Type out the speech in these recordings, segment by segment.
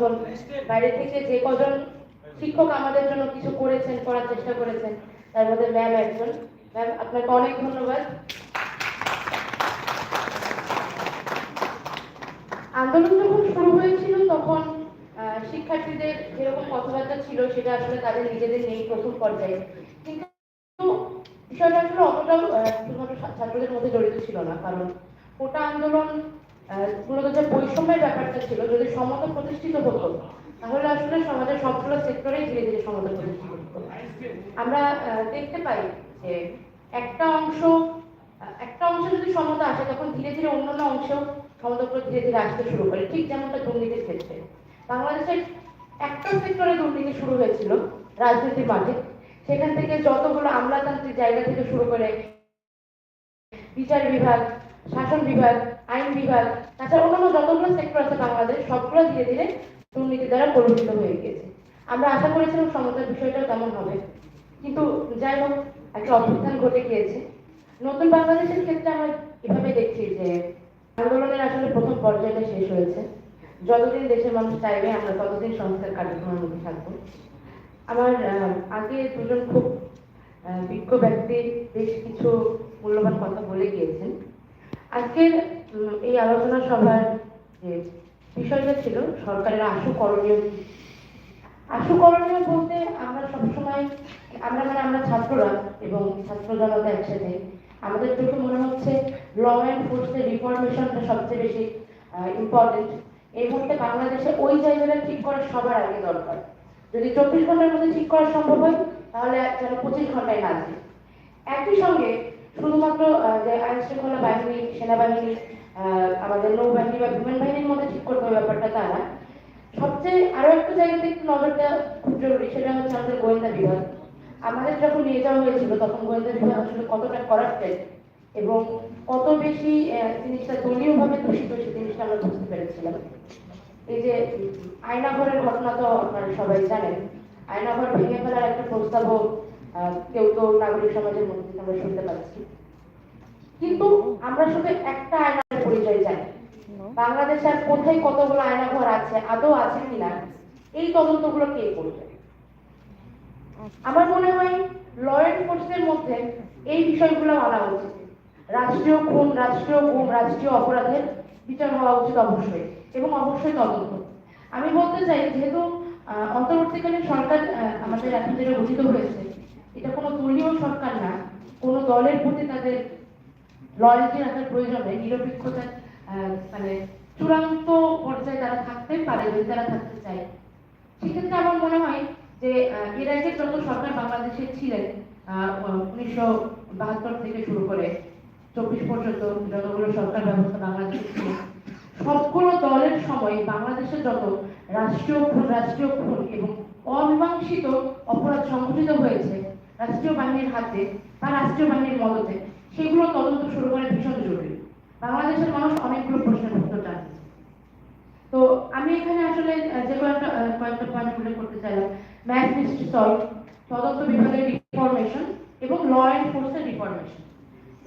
তখন বাইরে থেকে যে কজন শিক্ষক আমাদের জন্য কিছু করেছেন, করার চেষ্টা করেছেন, তার মধ্যে ম্যাম একজন। ম্যাম আপনাকে অনেক ধন্যবাদ। আন্দোলন যখন শুরু হয়েছিল তখন শিক্ষার্থীদের যেরকম কথাবার্তা ছিল, সেটা আসলে তাদের নিজেদের নেই প্রথম পর্যায়ে। কিন্তু বিষয়টা আসলে অতটাও শুধুমাত্র ছাত্রদের মধ্যে জড়িত ছিল না, কারণ কোটা আন্দোলন মূলত যে বৈষম্যের ব্যাপারটা ছিল, যদি সমতা প্রতিষ্ঠিত হতো, তাহলে আসলে সমাজের সবগুলো সেক্টরেই ধীরে ধীরে সমতা প্রতিষ্ঠিত হতো। আমরা দেখতে পাই যে একটা অংশ একটা অংশে যদি সমতা আসে, তখন ধীরে ধীরে অন্যান্য অংশেও সমতাগুলো ধীরে ধীরে আসতে শুরু করে। ঠিক যেমনটা দুর্নীতির ক্ষেত্রে। বাংলাদেশের একটা সেক্টরে দুর্নীতি শুরু হয়েছিল রাজনীতির মাঠে। সেখান থেকে যতগুলো আমলাতান্ত্রিক জায়গা থেকে শুরু করে বিচার বিভাগ, শাসন বিভাগ আইন বিভাগ তাছাড়া অন্যান্য যতগুলো সেক্টর আছে বাংলাদেশ, সবগুলো ধীরে ধীরে দুর্নীতি দ্বারা কলুষিত হয়ে গিয়েছে। আমরা আশা করেছিলাম সমতার বিষয়টাও তেমন হবে। কিন্তু যাই হোক, একটা অভ্যুত্থান ঘটে গিয়েছে। নতুন বাংলাদেশের ক্ষেত্রে আমরা এভাবে দেখছি যে আন্দোলনের আসলে প্রথম পর্যায়টা শেষ হয়েছে। যতদিন দেশের মানুষ চাইবে, আমরা ততদিন সংস্কার কার্যক্রমের মধ্যে থাকব। আমার আগে দুজন খুব বিজ্ঞ ব্যক্তি বেশ কিছু মূল্যবান কথা বলে গিয়েছেন। আজকের এই আলোচনা সভার যে বিষয়টা ছিল, সরকারের আশু করণীয় আশু করণীয় বলতে আমরা সবসময়, আমরা মানে আমরা ছাত্ররা এবং ছাত্র জনতা একসাথে, আমাদের চোখে মনে হচ্ছে ল অ্যান্ড ফোর্সের রিফরমেশনটা সবচেয়ে বেশি ইম্পর্টেন্ট এই মুহূর্তে বাংলাদেশে ওই জায়গাটা ঠিক করা সবার আগে দরকার। যদি চব্বিশ ঘণ্টার মধ্যে ঠিক করা সম্ভব হয়, তাহলে যেন পঁচিশ ঘন্টায় না একই সঙ্গে শুধুমাত্র যে আইন শৃঙ্খলা বাহিনী, সেনাবাহিনী আমাদের নৌবাহিনী বা বিমান বাহিনীর মধ্যে ঠিক করতে হবে ব্যাপারটা তা না। সবচেয়ে আরও একটা জায়গাতে একটু নজর দেওয়া খুব জরুরি সেটা হচ্ছে আমাদের গোয়েন্দা বিভাগ। আমাদের যখন নিয়ে যাওয়া হয়েছিল তখন গোয়েন্দা বিভাগ আসলে কতটা করাপ্টেড এবং কত বেশি জিনিসটা দলীয়ভাবে দূষিত সেই জিনিসটা আমরা বুঝতে পেরেছিলাম। এই যে আয়নাঘরের ঘটনা তো আপনারা সবাই জানেন। আয়নাঘর ভেঙে ফেলার একটা প্রস্তাবও আহ, কেউ তো নাগরিক সমাজের মধ্যে আমরা শুনতে পাচ্ছি। কিন্তু আমরা শুধু একটা জানি বাংলাদেশে আর কোথায় কতগুলো আয়না আয়নাঘর আছে আদৌ আছে কিনা এই তদন্তগুলো কে করবে? আমার মনে হয় ল অ্যান্ড ফোর্সের মধ্যে এই বিষয়গুলো আনা উচিত। রাষ্ট্রীয় খুন রাষ্ট্রীয় গুম রাষ্ট্রীয় অপরাধের বিচার হওয়া উচিত অবশ্যই এবং অবশ্যই তদন্ত। আমি বলতে চাই যেহেতু অন্তর্বর্তীকালীন সরকার আমাদের এখন যেটা গঠিত হয়েছে এটা কোনো দলীয় সরকার না কোনো দলের প্রতি তাদের লয়ালটি রাখার প্রয়োজন নেই নিরপেক্ষতা আহ, মানে চূড়ান্ত পর্যায়ে তারা থাকতে পারে যদি তারা থাকতে চায়। সেক্ষেত্রে আমার মনে হয় যে আহ, এর আগে যত সরকার বাংলাদেশে ছিলেন উনিশশো বাহাত্তর থেকে শুরু করে চব্বিশ পর্যন্ত যতগুলো সরকার ব্যবস্থা বাংলাদেশে ছিল সবগুলো দলের সময় বাংলাদেশে যত রাষ্ট্রীয় খুন রাষ্ট্রীয় খুন এবং অমীমাংসিত অপরাধ সংঘটিত হয়েছে রাষ্ট্রীয় বাহিনীর হাতে বা রাষ্ট্রীয় বাহিনীর মদতে সেগুলো তদন্ত শুরু করে ভীষণ জরুরি। বাংলাদেশের মানুষ অনেকগুলো প্রশ্নের উত্তর জানতে তো আমি এখানে আসলে যে কয়েকটা কয়েকটা পয়েন্ট উল্লেখ করতে চাইলাম ম্যাথ মিস্ট্রি সলভ তদন্ত বিভাগের রিফরমেশন এবং ল অ্যান্ড ফোর্সের রিফরমেশন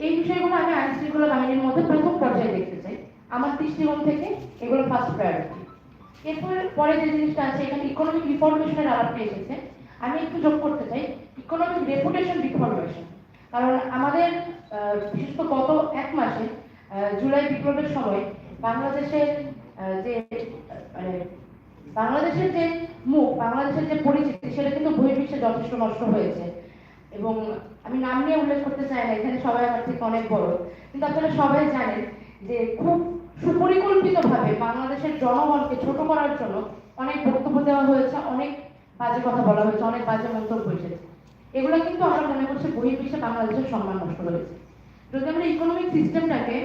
এই বিষয়গুলো আমি আইন শৃঙ্খলা বাহিনীর মধ্যে প্রথম পর্যায়ে দেখতে চাই। আমার দৃষ্টিকোণ থেকে এগুলো ফার্স্ট প্রায়োরিটি এরপরে, পরে যে জিনিসটা আছে, এখানে ইকোনমিক রিফরমেশনের আলাপটা এসেছে। আমি একটু যোগ করতে চাই। ইকোনমিক রেপুটেশন রিফরমেশন কারণ আমাদের বিশেষ গত এক মাসে জুলাই বিপ্লবের সময় বাংলাদেশের যে মানে বাংলাদেশের যে মুখ, বাংলাদেশের যে পরিচিতি, সেটা কিন্তু বহির্বিশ্বে যথেষ্ট নষ্ট হয়েছে। এবং আমি নাম নিয়ে উল্লেখ করতে চাই না, এখানে সবাই আমার থেকে অনেক বড়। কিন্তু আপনারা সবাই জানেন যে খুব সুপরিকল্পিতভাবে বাংলাদেশের জনগণকে ছোট করার জন্য অনেক বক্তব্য দেওয়া হয়েছে, অনেক বাজে কথা বলা হয়েছে, অনেক বাজে মন্তব্য এসেছে। এগুলো কিন্তু আমরা মনে করছি বহির্বিশ্বে বাংলাদেশের সম্মান নষ্ট হয়েছে। যদি আমরা ইকোনমিক সিস্টেমটাকে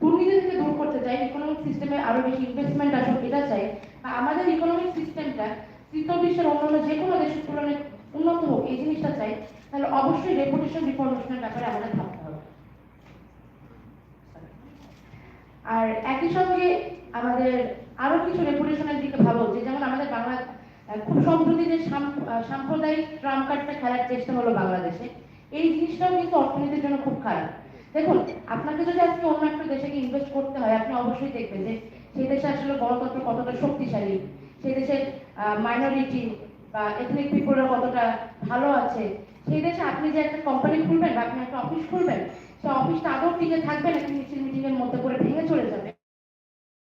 দুর্নীতি থেকে দূর করতে চাই ইকোনমিক সিস্টেমে আরও বেশি ইনভেস্টমেন্ট আসুক, এটা চাই আমাদের ইকোনমিক সিস্টেমটা তৃতীয় বিশ্বের অন্যান্য যে কোনো দেশের তুলনায় উন্নত হোক, এই জিনিসটা চাই, তাহলে অবশ্যই রেপুটেশন রিফরমেশনের ব্যাপারে আমাদের ভাবতে হবে। আর একই সঙ্গে আমাদের আরও কিছু রেপুটেশনের দিকে ভালো যে যেমন আমাদের বাংলা খুব সম্প্রতি যে সাম- সাম্প্রদায়িক ট্রাম্প কার্ডটা খেলার চেষ্টা হলো বাংলাদেশে। এই জিনিসটাও কিন্তু অর্থনীতির জন্য খুব খারাপ। দেখুন, আপনাকে যদি আজকে অন্য একটা দেশে ইনভেস্ট করতে হয়, আপনি অবশ্যই দেখবেন যে সেই দেশে আসলে গণতন্ত্র কতটা শক্তিশালী, সেই দেশের মাইনরিটি বা এথনিক পিপুলরা কতটা ভালো আছে, সেই দেশে আপনি যে একটা কোম্পানি খুলবেন বা আপনি একটা অফিস খুলবেন সেই অফিসটা আদৌ টিকে থাকবে নাকি মিছিল মিটিং এর মধ্যে করে ভেঙে চলে যাবে?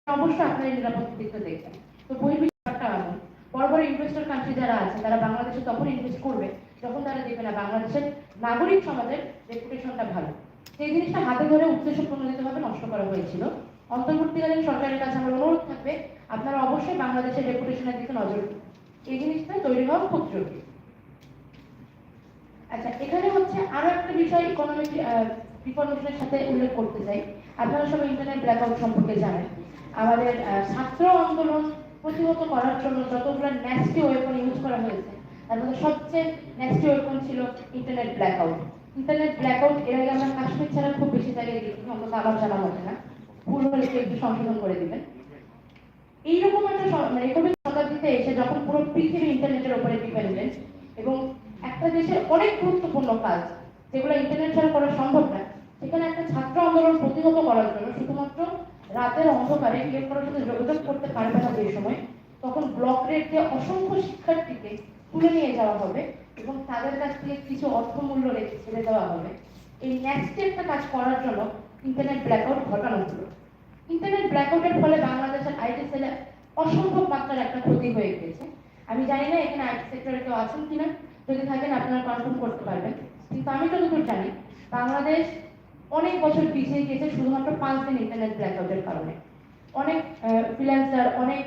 অবশ্যই আপনার নিরাপত্তা দিকটা দেখবেন। তো বই বহির্বিশ্বটা এমন বড় বড় ইনভেস্টর কান্ট্রি যারা আছে, তারা বাংলাদেশে তখন ইনভেস্ট করবে। যখন তারা দেখবে না বাংলাদেশের নাগরিক সমাজের রেপুটেশনটা ভালো। সেই জিনিসটা হাতে ধরে উদ্দেশ্য প্রণোদিতভাবে নষ্ট করা হয়েছিল। অন্তর্বর্তীকালীন সরকারের কাছে আমার অনুরোধ থাকবে, আপনারা অবশ্যই বাংলাদেশের রেপুটেশনের দিকে নজর দিন। এই জিনিসটা তৈরি হওয়া খুব জরুরি। আচ্ছা এখানে হচ্ছে আরও একটা বিষয় ইকোনমিক ইনফরমেশনের সাথে উল্লেখ করতে চাই। আপনারা সবাই ইন্টারনেট ব্ল্যাকআউট সম্পর্কে জানেন। আমাদের ছাত্র আন্দোলন প্রতিহত করার জন্য যতগুলো ন্যাস্টি ওয়েপন ইউজ করা হয়েছে তার মধ্যে সবচেয়ে ন্যাস্টি ওয়েপন ছিল ইন্টারনেট ব্ল্যাকআউট ইন্টারনেট ব্ল্যাকআউট এর আগে আমরা কাশ্মীর ছাড়া খুব বেশি জায়গায় দেখি অন্তত আমার জানা মতে না। ভুল হলে একটু সংশোধন করে দিবেন। এইরকম একটা মানে একবিংশ শতাব্দীতে এসে যখন পুরো পৃথিবী ইন্টারনেটের উপরে ডিপেন্ডেন্ট এবং একটা দেশের অনেক গুরুত্বপূর্ণ কাজ, যেগুলো ইন্টারনেট ছাড়া করা সম্ভব না, সেখানে একটা ছাত্র আন্দোলন প্রতিহত করার জন্য শুধুমাত্র রাতের অন্ধকারে কারোর সাথে যোগাযোগ করতে পারবে না যে সময়, তখন ব্লক রেট দিয়ে অসংখ্য শিক্ষার্থীকে তুলে নিয়ে যাওয়া হবে এবং তাদের কাছ থেকে কিছু অর্থমূল্য রেখে ছেড়ে দেওয়া হবে। এই নেক্সট একটা কাজ করার জন্য ইন্টারনেট ব্ল্যাকআউট ঘটানো হলো। ইন্টারনেট ব্ল্যাকআউটের ফলে বাংলাদেশের আইটি সেলে অসম্ভব মাত্রার একটা ক্ষতি হয়ে গিয়েছে। আমি জানি না এখানে আইটি সেক্টরে কেউ আছেন কিনা। যদি থাকেন আপনারা কনফার্ম করতে পারবেন। কিন্তু আমি যতদূর জানি, বাংলাদেশ অনেক বছর পিছিয়ে গিয়েছে শুধুমাত্র পাঁচ দিন ইন্টারনেট ব্ল্যাকআউটের কারণে। অনেক ফ্রিল্যান্সার অনেক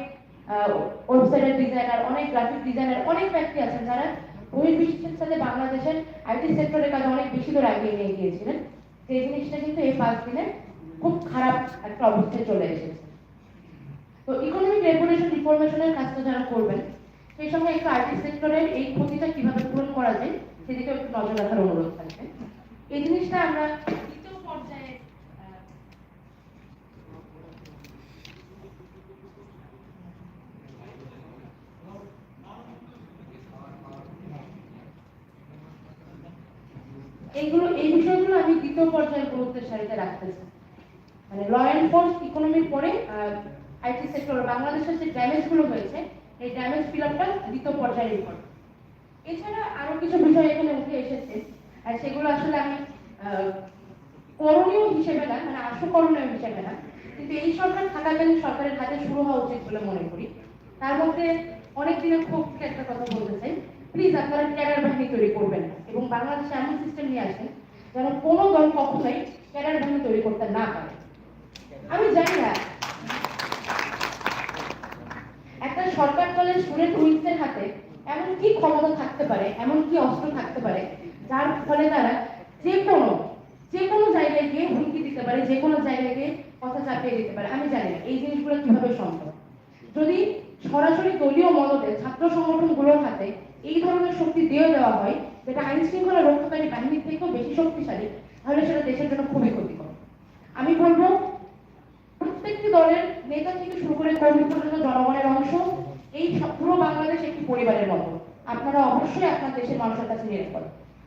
ওয়েবসাইটের ডিজাইনার অনেক গ্রাফিক ডিজাইনার অনেক ব্যক্তি আছেন যারা বহির্বিশ্বের সাথে বাংলাদেশের আইটি সেক্টরের কাজে অনেক বেশি দূর এগিয়ে নিয়ে গিয়েছিলেন। সেই জিনিসটা কিন্তু এই পাঁচ দিনে খুব খারাপ একটা অবস্থায় চলে এসেছে। তো ইকোনমিক রেগুলেশন রিফরমেশনের কাজটা যারা করবেন সেই সময় একটু আইটি সেক্টরের এই ক্ষতিটা কীভাবে পূরণ করা যায়, সেদিকে একটু নজর রাখার অনুরোধ থাকবে। এই জিনিসটা আমরা দ্বিতীয় পর্যায়ে আহ, এইগুলো এই বিষয়গুলো আমি দ্বিতীয় পর্যায়ের গুরুত্বের সারিতে রাখতে চাই মানে ল এনফোর্স ইকোনমির পরে আইটি সেক্টর বাংলাদেশের যে ড্যামেজগুলো হয়েছে, এই ড্যামেজ ফিল আপটা দ্বিতীয় পর্যায়ের রিপোর্ট এছাড়া আরও কিছু বিষয় এখানে উঠে এসেছে, আর সেগুলো আসলে আমি করণীয় হিসেবে না মানে আশুকরণীয় হিসেবে না, কিন্তু এই সরকার থাকাকালীন সরকারের হাতে শুরু হওয়া উচিত বলে মনে করি। তার মধ্যে অনেক দিনের খুব একটা কথা বলতে চাই। প্লিজ আপনারা ক্যাডার বাহিনী তৈরি করবেন এবং বাংলাদেশে এমন সিস্টেম নিয়ে আসেন যেন কোনো দল কখনোই ক্যাডার বাহিনী তৈরি করতে না পারে। আমি জানি না। একটা সরকার দলের স্টুডেন্ট উইংসের হাতে এমন কি ক্ষমতা থাকতে পারে, এমন কি অস্ত্র থাকতে পারে, যার ফলে তারা যে কোনো যে কোনো জায়গায় গিয়ে হুমকি দিতে পারে, যে কোনো জায়গায় গিয়ে কথা চাপিয়ে দিতে পারে। আমি জানি না, এই জিনিসগুলো কীভাবে সম্ভব? যদি সরাসরি দলীয় মদতে, ছাত্র সংগঠনগুলোর হাতে এই ধরনের শক্তি দিয়ে দেওয়া হয় যেটা আইন শৃঙ্খলা রক্ষাকারী বাহিনীর থেকেও বেশি শক্তিশালী, তাহলে সেটা দেশের জন্য খুবই ক্ষতিকর। আমি বলব, প্রত্যেকটি দলের নেতা থেকে শুরু করে কর্মী পর্যন্ত জনগণের অংশ, এই পুরো বাংলাদেশ একটি পরিবারের মতো। আপনারা অবশ্যই আপনার দেশের মানুষের কাছে নিরাপদ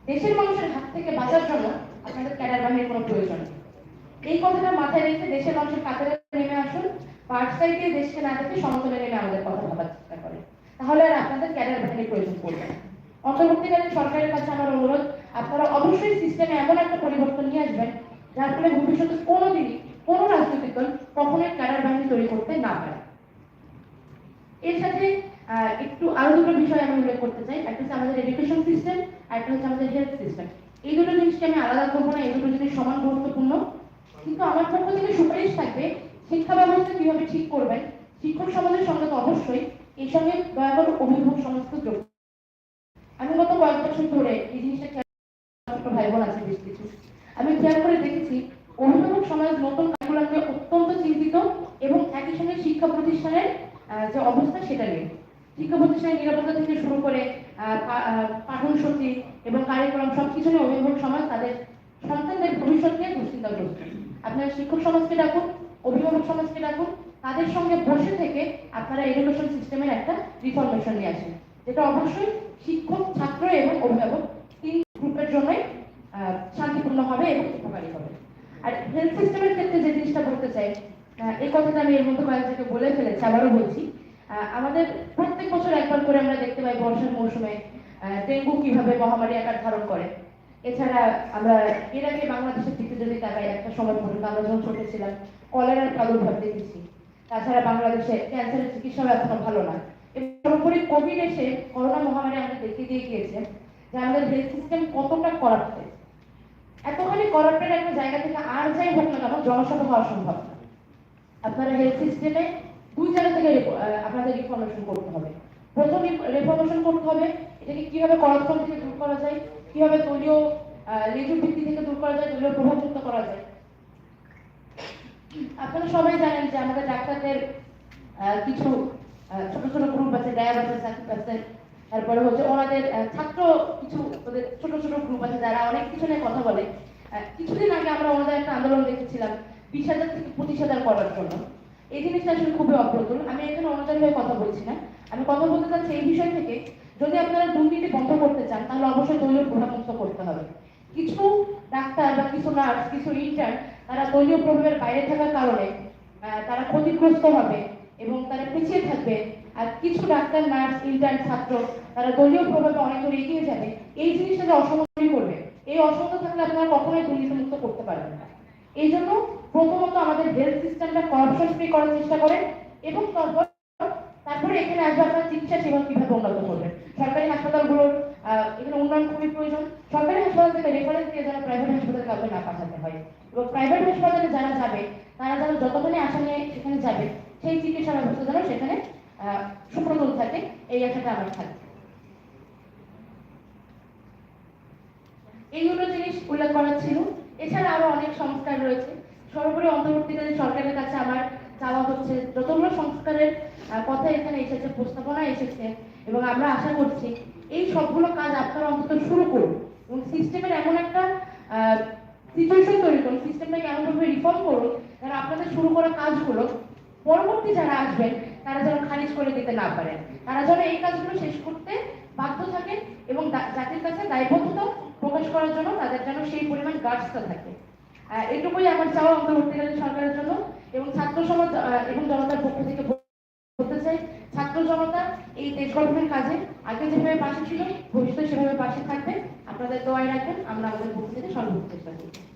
দেশের মানুষের হাত থেকে বাঁচার জন্য আপনাদের ক্যাডার বাহিনীর কোনো প্রয়োজন নেই। এই কথাটা মাথায় রেখে দেশের মানুষের কাতারে নেমে আসুন। পার্ট সাইডে দেশকে না দেখে সমতলে নেমে আমাদের কথা ভাবার চেষ্টা করে তাহলে আর আপনাদের ক্যাডার বাহিনীর প্রয়োজন পড়বে না। অন্তর্বর্তীকালীন সরকারের কাছে আমার অনুরোধ, আপনারা অবশ্যই সিস্টেমে এমন একটা পরিবর্তন নিয়ে আসবেন, যার ফলে ভবিষ্যতে কোনোদিনই কোনো রাজনৈতিক দল কখনোই ক্যাডার বাহিনী তৈরি করতে না পারে। এর সাথে একটু আরও দুটো বিষয় আমি উল্লেখ করতে চাই। একটা হচ্ছে আমাদের এডুকেশন সিস্টেম আর একটা হচ্ছে আমাদের হেলথ সিস্টেম এই দুটো জিনিসকে আমি আলাদা করব না, এই দুটো জিনিস সমান গুরুত্বপূর্ণ। কিন্তু আমার পক্ষ থেকে সুপারিশ থাকবে, শিক্ষা ব্যবস্থা কীভাবে ঠিক করবেন, শিক্ষক সমাজের সঙ্গে তো অবশ্যই, এর সঙ্গে দয়া করে অভিভাবক সমাজকে যোগ আমি গত কয়েক বছর ধরে এই জিনিসটা খেয়াল ভাই বোন আছে বেশ কিছু। আমি খেয়াল করে দেখেছি অভিভাবক সমাজ নতুন কারিকুলামকে অত্যন্ত চিন্তিত এবং একই সঙ্গে শিক্ষা প্রতিষ্ঠানের যে অবস্থা সেটা নিয়ে শিক্ষা প্রতিষ্ঠানের নিরাপত্তা থেকে শুরু করে পাঠন সূচি এবং কারিকুলাম সবকিছু নিয়ে অভিভাবক সমাজ তাদের সন্তানদের ভবিষ্যৎ নিয়ে দুশ্চিন্তাগ্রস্ত আপনারা শিক্ষক সমাজকে ডাকুন, অভিভাবক সমাজকে ডাকুন, তাদের সঙ্গে বসে থেকে আপনারা এডুকেশন সিস্টেমের একটা রিফরমেশন নিয়ে আসেন। যেটা অবশ্যই শিক্ষক, ছাত্র এবং অভিভাবক তিন গ্রুপের জন্যই শান্তিপূর্ণ হবে এবং উপকারী হবে। আর হেলথ সিস্টেমের ক্ষেত্রে যে জিনিসটা বলতে চাই এই কথাটা আমি এর মধ্যে কয়েকজনকে বলে ফেলেছি, আবারও বলছি। আমাদের প্রত্যেক বছর একবার করে আমরা দেখতে পাই বর্ষার মৌসুমে ডেঙ্গু কীভাবে মহামারী আকার ধারণ করে। এছাড়া আমরা এর আগে বাংলাদেশের দিকে যদি তাকাই, একটা সময় পর্যন্ত আমরা যখন ছোট ছিলাম, কলেরার প্রাদুর্ভাব দেখেছি। তাছাড়া বাংলাদেশে ক্যান্সারের চিকিৎসা এখনও ভালো না সর্বোপরি কোভিড এসে করোনা মহামারী আমাদের দেখিয়ে দিয়ে গিয়েছে, যে আমাদের হেলথ সিস্টেম কতটা করাপ্টেড এতখানি করাপ্টেড একটা জায়গা থেকে আর যাই হোক না কেন জনসভা হওয়া সম্ভব আপনারা হেলথ সিস্টেমে দুই জায়গা থেকে আপনাদের রিফরমেশন করতে হবে। প্রথম রিফরমেশন করতে হবে এটাকে কীভাবে করাপশন থেকে দূর করা যায়, কীভাবে দলীয় লেজুর ভিত্তি থেকে দূর করা যায়, দলীয় প্রভাবযুক্ত করা যায়। আপনারা সবাই জানেন যে আমাদের ডাক্তারদের কিছু ছোট ছোট গ্রুপ আছে ডায়াব আছে সাকিব আছে তারপরে হচ্ছে ওনাদের ছাত্র কিছু ওদের ছোট ছোট গ্রুপ আছে, যারা অনেক কিছু নিয়ে কথা বলে। কিছুদিন আগে আমরা ওনাদের একটা আন্দোলন দেখেছিলাম, বিশ হাজার থেকে পঁচিশ হাজার করার জন্য। এই জিনিসটা আসলে খুবই অপ্রতুল। আমি এখানে অনুযায়ী হয়ে কথা বলছি না। আমি কথা বলতে চাচ্ছি এই বিষয় থেকে, যদি আপনারা দুর্নীতি বন্ধ করতে চান, তাহলে অবশ্যই দলীয় প্রভাবমুক্ত করতে হবে। কিছু ডাক্তার বা কিছু নার্স, কিছু ইন্টার্ন তারা দলীয় প্রভাবের বাইরে থাকার কারণে তারা ক্ষতিগ্রস্ত হবে। এবং তারা পিছিয়ে থাকবে। আর কিছু ডাক্তার, নার্স ইন্টার্ন ছাত্র, তারা দলীয় প্রভাবে অনেক দূর এগিয়ে যাবে। এই জিনিসটা যে করবে, এই অসমতা থাকলে আপনারা কখনোই দুর্নীতিমুক্ত করতে পারবেন না। এই জন্য প্রথমত আমাদের হেলথ সিস্টেমটা করাপশন ফ্রি করার চেষ্টা করেন এবং তারপর, তারপরে এখানে আসবে আপনার চিকিৎসা সেবা কীভাবে উন্নত করবেন। সরকারি হাসপাতালগুলোর এখানে উন্নয়ন খুবই প্রয়োজন। সরকারি হাসপাতাল থেকে রেফারেন্স দিয়ে যেন প্রাইভেট হাসপাতালে কাউকে না পাঠাতে হয়। এবং প্রাইভেট হাসপাতালে যারা যাবে, তারা যেন যতক্ষণে নিয়ে সেখানে যাবে সেই চিকিৎসা ব্যবস্থা যেন সেখানে আহ, সুপ্রতুল থাকে এই আশাটা আমার থাকে। এইগুলো জিনিস উল্লেখ করা ছিল। এছাড়া আরও অনেক সংস্কার রয়েছে। সর্বোপরি অন্তর্বর্তীকালীন সরকারের কাছে আমার চাওয়া হচ্ছে যতগুলো সংস্কারের কথা এখানে এসেছে প্রস্তাবনা এসেছে এবং আমরা আশা করছি এই সবগুলো কাজ আপনারা অন্তত শুরু করুন। এবং সিস্টেমের এমন একটা সিচুয়েশন তৈরি করুন সিস্টেমটাকে এমনভাবে রিফর্ম করুন যেন আপনাদের শুরু করা কাজগুলো পরবর্তী যারা আসবেন, তারা যেন খারিজ করে দিতে না পারেন। তারা যেন এই কাজগুলো শেষ করতে বাধ্য থাকেন এবং জাতির কাছে দায়বদ্ধতা প্রকাশ করার জন্য তাদের যেন সেই পরিমাণ গার্ডসটা থাকে। এটুকুই আমার চাওয়া অন্তর্বর্তীকালীন সরকারের জন্য এবং ছাত্র সমাজ এবং জনতার পক্ষ থেকে বলতে চাই, ছাত্র জনতা এই দেশ গঠনের কাজে আগে যেভাবে পাশে ছিল, ভবিষ্যতে সেভাবে পাশে থাকবে। আপনাদের দোয়ায় রাখবেন আমরা আমাদের পক্ষ থেকে সর্বোচ্চ চেষ্টা করব